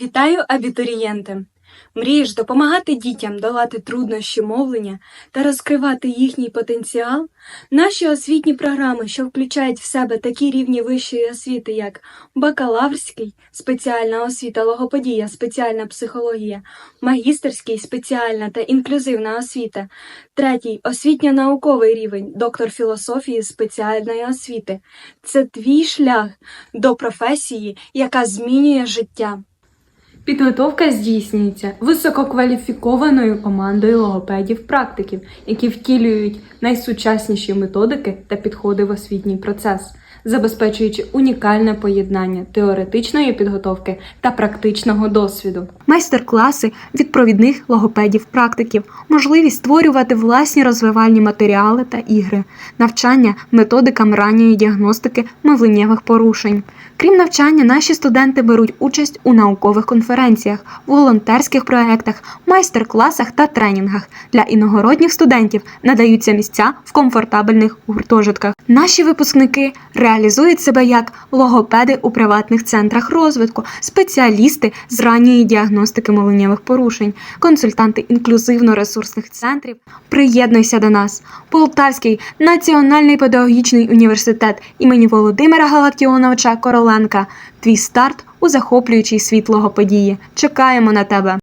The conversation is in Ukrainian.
Вітаю, абітурієнти! Мрієш допомагати дітям долати труднощі мовлення та розкривати їхній потенціал? Наші освітні програми, що включають в себе такі рівні вищої освіти, як бакалаврський, спеціальна освіта логопедія, спеціальна психологія, магістерський, спеціальна та інклюзивна освіта, третій освітньо-науковий рівень, доктор філософії спеціальної освіти. Це твій шлях до професії, яка змінює життя. Підготовка здійснюється висококваліфікованою командою логопедів-практиків, які втілюють найсучасніші методики та підходи в освітній процес, забезпечуючи унікальне поєднання теоретичної підготовки та практичного досвіду. майстер-класи від провідних логопедів-практиків, можливість створювати власні розвивальні матеріали та ігри, навчання методикам ранньої діагностики мовленнєвих порушень. Крім навчання, наші студенти беруть участь у наукових конференціях, волонтерських проєктах, майстер-класах та тренінгах. Для іногородніх студентів надаються місця в комфортабельних гуртожитках. Наші випускники реалізують себе як логопеди у приватних центрах розвитку, спеціалісти з ранньої діагностики мовленнєвих порушень, консультанти інклюзивно-ресурсних центрів. Приєднуйся до нас. Полтавський національний педагогічний університет імені Володимира Галактіоновича Короленка. Твій старт у захоплюючий світ логопедії. Чекаємо на тебе.